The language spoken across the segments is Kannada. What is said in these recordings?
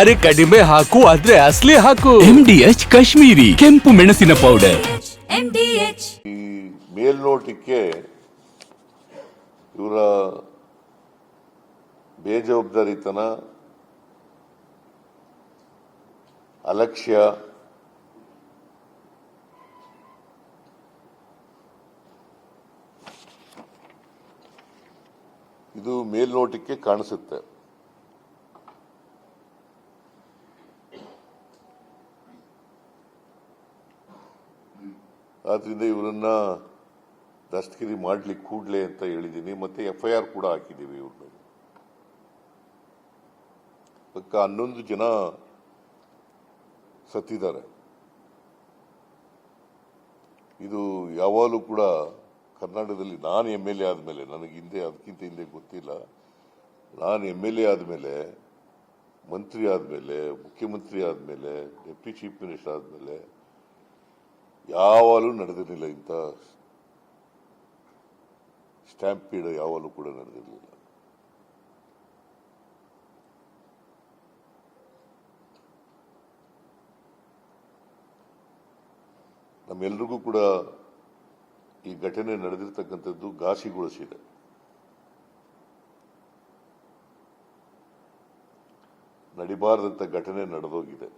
ಅರೆ ಕಡಿಮೆ ಹಾಕು ಆದ್ರೆ ಅಸ್ಲಿ ಹಾಕು. ಎಂ ಡಿ ಎಚ್ ಕಾಶ್ಮೀರಿ ಕೆಂಪು ಮೆಣಸಿನ ಪೌಡರ್ ಈ ಮೇಲ್ನೋಟಕ್ಕೆ ಇವರ ಬೇಜವಾಬ್ದಾರಿತನ ಅಲಕ್ಷ್ಯ ಇದು ಮೇಲ್ನೋಟಕ್ಕೆ ಕಾಣಿಸುತ್ತೆ. ಆದ್ರಿಂದ ಇವರನ್ನ ದಸ್ತಗಿರಿ ಮಾಡ್ಲಿಕ್ಕೆ ಕೂಡ್ಲೆ ಅಂತ ಹೇಳಿದ್ದೀನಿ. ಮತ್ತೆ ಎಫ್ ಕೂಡ ಹಾಕಿದ್ದೀವಿ ಇವ್ರ ಮೇಲೆ. ಪಕ್ಕ ಹನ್ನೊಂದು ಜನ ಸತ್ತಿದ್ದಾರೆ. ಇದು ಯಾವಾಗಲೂ ಕೂಡ ಕರ್ನಾಟಕದಲ್ಲಿ ನಾನು ಎಂ ಎಲ್ ಎ ಆದಮೇಲೆ, ನನಗೆ ಹಿಂದೆ, ಅದಕ್ಕಿಂತ ಹಿಂದೆ ಗೊತ್ತಿಲ್ಲ. ನಾನು ಎಂ ಎಲ್ ಎ ಆದಮೇಲೆ, ಮಂತ್ರಿ ಆದಮೇಲೆ, ಮುಖ್ಯಮಂತ್ರಿ ಆದಮೇಲೆ, ಡೆಪ್ಟಿ ಚೀಫ್ ಮಿನಿಸ್ಟರ್ ಆದಮೇಲೆ ಯಾವಾಗಲೂ ನಡೆದಿರಲಿಲ್ಲ ಇಂಥ ಸ್ಟ್ಯಾಂಪೀಡ್ ಯಾವಾಗಲೂ ಕೂಡ ನಡೆದಿರಲಿಲ್ಲ. ನಮ್ಮೆಲ್ರಿಗೂ ಕೂಡ ಈ ಘಟನೆ ನಡೆದಿರ್ತಕ್ಕಂಥದ್ದು ಘಾಸಿಗೊಳಿಸಿದೆ ನಡಿಬಾರದಂಥ ಘಟನೆ ನಡೆದೋಗಿದೆ.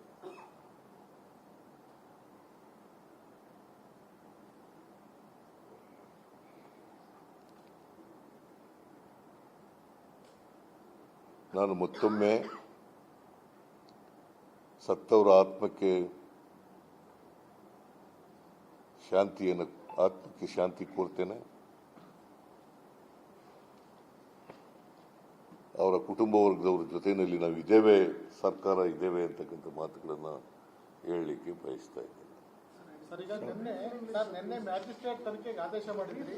ನಾನು ಮತ್ತೊಮ್ಮೆ ಸತ್ತವರ ಆತ್ಮಕ್ಕೆ ಶಾಂತಿಯನ್ನು, ಆತ್ಮಕ್ಕೆ ಶಾಂತಿ ಕೋರ್ತೇನೆ. ಅವರ ಕುಟುಂಬ ವರ್ಗದವರ ಜೊತೆಯಲ್ಲಿ ನಾವು ಇದ್ದೇವೆ, ಸರ್ಕಾರ ಇದ್ದೇವೆ ಅಂತಕ್ಕಂಥ ಮಾತುಗಳನ್ನು ಹೇಳಲಿಕ್ಕೆ ಬಯಸ್ತಾ ಇದ್ದೇನೆ. ಮ್ಯಾಜಿಸ್ಟ್ರೇಟ್ ತನಿಖೆಗೆ ಆದೇಶ ಮಾಡಿದ್ರಿ.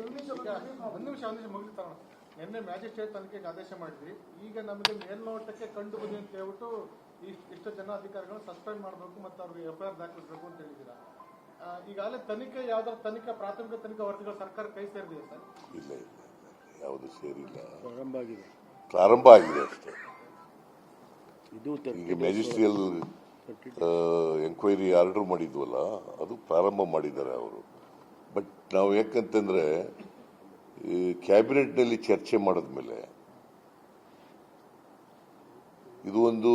ನಿನ್ನೆ ಮ್ಯಾಜಿಸ್ಟ್ರೇಟ್ ತನಿಖೆಗೆ ಆದೇಶ ಮಾಡಿದ್ವಿ. ಈಗ ನಮಗೆ ಮೇಲ್ನೋಟಕ್ಕೆ ಕಂಡು ಬಂದಿ ಅಂತ ಹೇಳ್ಬಿಟ್ಟು ಇಷ್ಟು ಇಷ್ಟು ಜನ ಅಧಿಕಾರಿಗಳನ್ನ ಸಸ್ಪೆಂಡ್ ಮಾಡಬೇಕು ಮತ್ತು ಅವ್ರಿಗೆ ಎಫ್ ಐ ಆರ್ ದಾಖಲಿಸಬೇಕು ಅಂತ ಹೇಳಿದ್ದೀರಾ? ಈಗಾಗಲೇ ತನಿಖೆ ಯಾವ್ದಾದ್ರು ತನಿಖೆ ಪ್ರಾಥಮಿಕ ತನಿಖಾ ವರದಿಗಳು ಸರ್ಕಾರ ಕೈ ಸೇರಿದೆಯಾ ಸರ್? ಇಲ್ಲ ಇಲ್ಲ ಯಾವುದು ಸೇರಿಲ್ಲ. ಪ್ರಾರಂಭ ಆಗಿದೆ. ಪ್ರಾರಂಭ ಆಗಿದೆ ಅಷ್ಟೇ. ಇದು ಈಗ ಮ್ಯಾಜಿಸ್ಟ್ರಿಯಲ್ ಎಂಕ್ವೈರಿ ಆರ್ಡರ್ ಮಾಡಿದ್ವಲ್ಲ ಅದು ಪ್ರಾರಂಭ ಮಾಡಿದ್ದಾರೆ ಅವರು. ಬಟ್ ನಾವು ಯಾಕಂತಂದ್ರೆ ಕ್ಯಾಬಿನೆಟ್ನಲ್ಲಿ ಚರ್ಚೆ ಮಾಡಿದ ಮೇಲೆ ಇದು ಒಂದು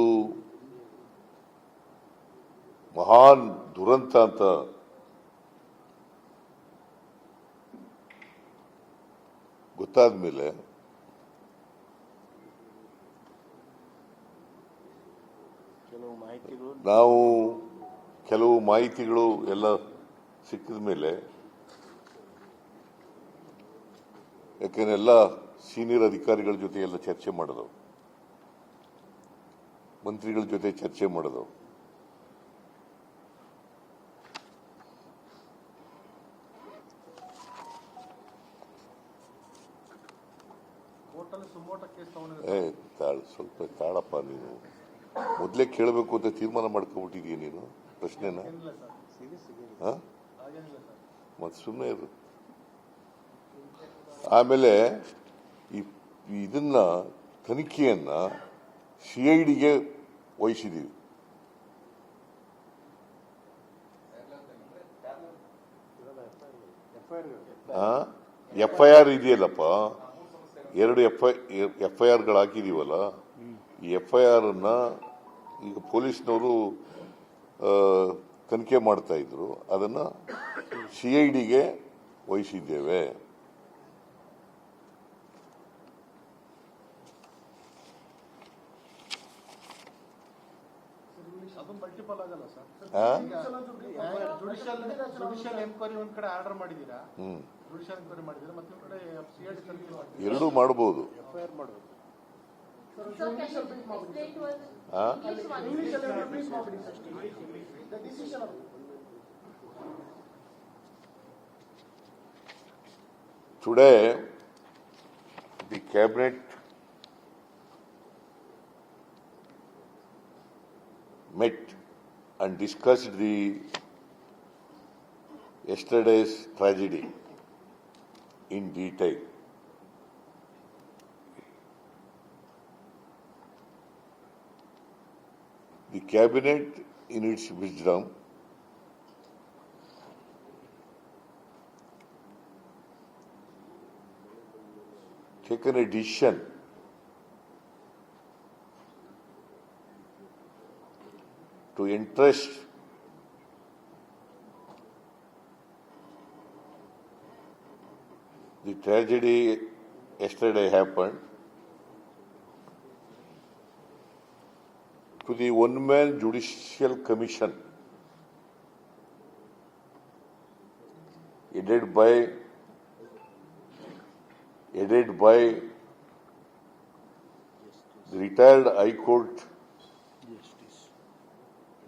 ಮಹಾನ್ ದುರಂತ ಅಂತ ಗೊತ್ತಾದ ಮೇಲೆ ನಾವು ಕೆಲವು ಮಾಹಿತಿಗಳು ಎಲ್ಲ ಸಿಕ್ಕಿದ ಮೇಲೆ ಯಾಕೆಂದ್ರೆ ಎಲ್ಲ ಸೀನಿಯರ್ ಅಧಿಕಾರಿಗಳ ಜೊತೆ ಎಲ್ಲ ಚರ್ಚೆ ಮಾಡಿದವು. ಮಂತ್ರಿಗಳ ಜೊತೆ ಚರ್ಚೆ ಮಾಡಿದವು. ತಗೊಂಡಿದ್ದಾರೆ ಸ್ವಲ್ಪ ತಾಳಪ್ಪ ನೀನು. ಮೊದಲೇ ಕೇಳಬೇಕು ಅಂತ ತೀರ್ಮಾನ ಮಾಡ್ಕೊಬಿಟ್ಟಿದೀಯ ನೀನು ಪ್ರಶ್ನೆನ? ಮತ್ತೆ ಸುಮ್ಮನೆ ಇರು. ಆಮೇಲೆ ಈ ಇದನ್ನ, ತನಿಖೆಯನ್ನ ಸಿ ಐ ಡಿಗೆ ವಹಿಸಿದೀವಿ. ಎಫ್ ಐ ಆರ್ ಇದೆಯಲ್ಲಪ್ಪ. ಎರಡು ಎಫ್ ಐ ಎಫ್ ಐ ಆರ್ಗಳು ಹಾಕಿದೀವಲ್ಲ. ಈ ಎಫ್ ಐ ಆರ್ ಅನ್ನ ಈಗ ಪೊಲೀಸ್ನವರು ತನಿಖೆ ಮಾಡ್ತಾ ಇದ್ರು. ಅದನ್ನ ಸಿ ಐ ವಹಿಸಿದ್ದೇವೆ ಅದು ಮಲ್ಟಿಪಲ್ ಆಗಲ್ಲ ಸರ್ ಆ? ಜುಡಿಷಿಯಲ್ ಜುಡಿಷಿಯಲ್ ಎನ್ಕ್ವೈರಿ ಒಂದ್ ಕಡೆ ಆರ್ಡರ್ ಮಾಡಿದ್ದೀರಾ ಹ್ಮ್ ಜುಡಿಷಿಯಲ್ ಎನ್ಕ್ವೈರಿ ಮಾಡಿದ್ದೀರಾ ಮತ್ತೆ ಒಂದ್ ಕಡೆ ಸಿ ಐ ಡಿ ತನಿಖೆ ಮಾಡಿದ್ದೀರಾ ಎರಡೂ ಮಾಡಬಹುದು ಎಫ್ ಐ ಆರ್ ಮಾಡಬೇಕು ಆ? Today, the cabinet met and discussed the yesterday's tragedy in detail. the cabinet in its wisdom taken a decision to interest. The tragedy yesterday happened. To the one-man judicial commission headed by headed by the retired High Court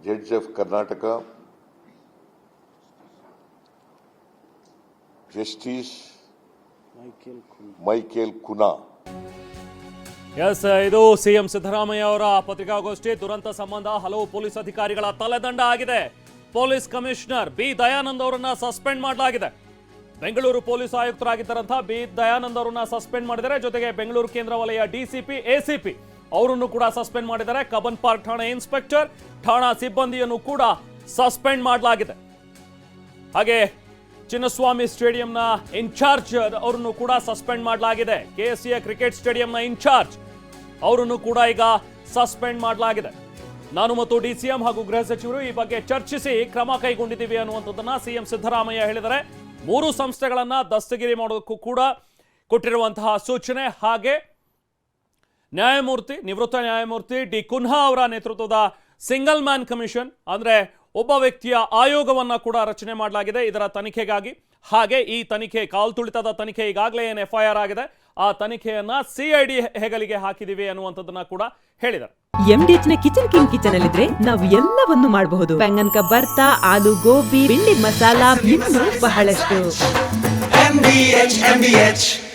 Judge of Karnataka justice Michael Cunha S ಇದು ಸಿಎಂ ಸಿದ್ದರಾಮಯ್ಯ ಅವರ ಪತ್ರಿಕಾಗೋಷ್ಠಿ. ದುರಂತ ಸಂಬಂಧ ಹಲವು ಪೊಲೀಸ್ ಅಧಿಕಾರಿಗಳ ತಲೆದಂಡ ಆಗಿದೆ. ಪೊಲೀಸ್ ಕಮಿಷನರ್ ಬಿ ದಯಾನಂದ್ ಅವರನ್ನ ಸಸ್ಪೆಂಡ್ ಮಾಡಲಾಗಿದೆ. ಬೆಂಗಳೂರು ಪೊಲೀಸ್ ಆಯುಕ್ತರಾಗಿದ್ದಾರಂತಹ ಬಿ ದಯಾನಂದ್ ಅವರನ್ನ ಸಸ್ಪೆಂಡ್ ಮಾಡಿದರೆ ಜೊತೆಗೆ ಬೆಂಗಳೂರು ಕೇಂದ್ರ ವಲಯ ಡಿಸಿಪಿ ಎಸಿಪಿ ಅವರನ್ನು ಕೂಡ ಸಸ್ಪೆಂಡ್ ಮಾಡಿದ್ದಾರೆ. ಕಬನ್ ಪಾರ್ಕ್ ಠಾಣೆ ಇನ್ಸ್ಪೆಕ್ಟರ್, ಠಾಣಾ ಸಿಬ್ಬಂದಿಯನ್ನು ಕೂಡ ಸಸ್ಪೆಂಡ್ ಮಾಡಲಾಗಿದೆ. ಹಾಗೆ ಚಿನ್ನಸ್ವಾಮಿ ಸ್ಟೇಡಿಯಂನ ಇನ್ಚಾರ್ಜ್ ಅವರನ್ನು ಕೂಡ ಸಸ್ಪೆಂಡ್ ಮಾಡಲಾಗಿದೆ. ಕೆಎಸ್ಸಿಯ ಕ್ರಿಕೆಟ್ ಸ್ಟೇಡಿಯಂನ ಇನ್ಚಾರ್ಜ್ ಅವರನ್ನು ಕೂಡ ಈಗ ಸಸ್ಪೆಂಡ್ ಮಾಡಲಾಗಿದೆ. ನಾನು ಮತ್ತು ಡಿ ಸಿ ಎಂ ಹಾಗೂ ಗೃಹ ಸಚಿವರು ಈ ಬಗ್ಗೆ ಚರ್ಚಿಸಿ ಕ್ರಮ ಕೈಗೊಂಡಿದ್ದೀವಿ ಅನ್ನುವಂಥದ್ದನ್ನ ಸಿಎಂ ಸಿದ್ದರಾಮಯ್ಯ ಹೇಳಿದರೆ ಮೂರು ಸಂಸ್ಥೆಗಳನ್ನ ದಸ್ತಗಿರಿ ಮಾಡೋದಕ್ಕೂ ಕೂಡ ಕೊಟ್ಟಿರುವಂತಹ ಸೂಚನೆ. ಹಾಗೆ ನ್ಯಾಯಮೂರ್ತಿ ನಿವೃತ್ತ ನ್ಯಾಯಮೂರ್ತಿ ಡಿ ಕುನ್ಹಾ ಅವರ ನೇತೃತ್ವದ ಸಿಂಗಲ್ ಮ್ಯಾನ್ ಕಮಿಷನ್ ಅಂದ್ರೆ ಒಬ್ಬ ವ್ಯಕ್ತಿಯ ಆಯೋಗವನ್ನ ಕೂಡ ರಚನೆ ಮಾಡಲಾಗಿದೆ ಇದರ ತನಿಖೆಗಾಗಿ. ಹಾಗೆ ಈ ತನಿಖೆ ಕಾಲ್ತುಳಿತದ ತನಿಖೆ ಈಗಾಗಲೇ ಏನು ಎಫ್ಐಆರ್ ಆಗಿದೆ ಆ ತನಿಖೆಯನ್ನ ಸಿಐಡಿ ಹೆಗಲಿಗೆ ಹಾಕಿದೀವಿ ಅನ್ನುವಂಥದ್ದನ್ನ ಕೂಡ ಹೇಳಿದ್ದಾರೆ. ಎಂಡಿಎಚ್ನ ಕಿಚನ್ ಕಿಂಗ್ ಕಿಚನ್ ಅಲ್ಲಿದ್ರೆ ನಾವು ಎಲ್ಲವನ್ನು ಮಾಡಬಹುದು. ಬೆಂಗನ್ಕ ಬರ್ತಾ ಆಲೂ ಗೋಬಿ ಬಿಂಡಿ ಮಸಾಲಾ ಇನ್ನೂ ಬಹಳಷ್ಟು. MDH, MDH.